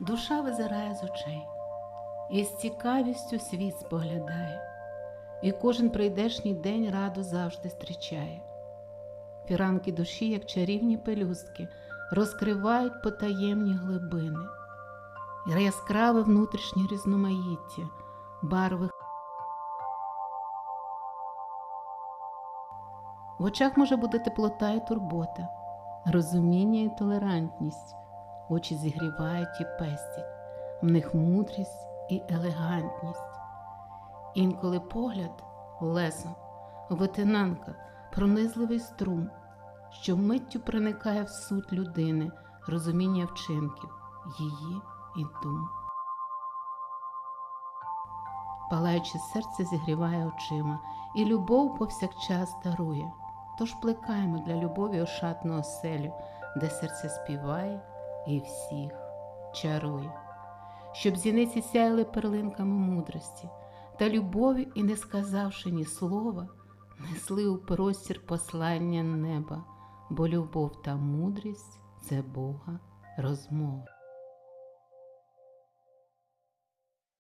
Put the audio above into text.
Душа визирає з очей і з цікавістю світ споглядає, і кожен прийдешній день раду завжди зустрічає. Фіранки душі, як чарівні пелюстки, розкривають потаємні глибини, яскраве внутрішнє різноманіття, барви. В очах може бути теплота і турбота, розуміння і толерантність, очі зігрівають і пестять, в них мудрість і елегантність. Інколи погляд лесо, витинанка, пронизливий струм, що миттю проникає в суть людини, розуміння вчинків, її і дум. Палаюче серце зігріває очима, і любов повсякчас дарує. Тож плекаємо для любові ошатну оселю, де серце співає і всіх чарує, щоб зіниці сяяли перлинками мудрості та любові, і, не сказавши ні слова, несли у простір послання неба, бо любов та мудрість це Бога розмова.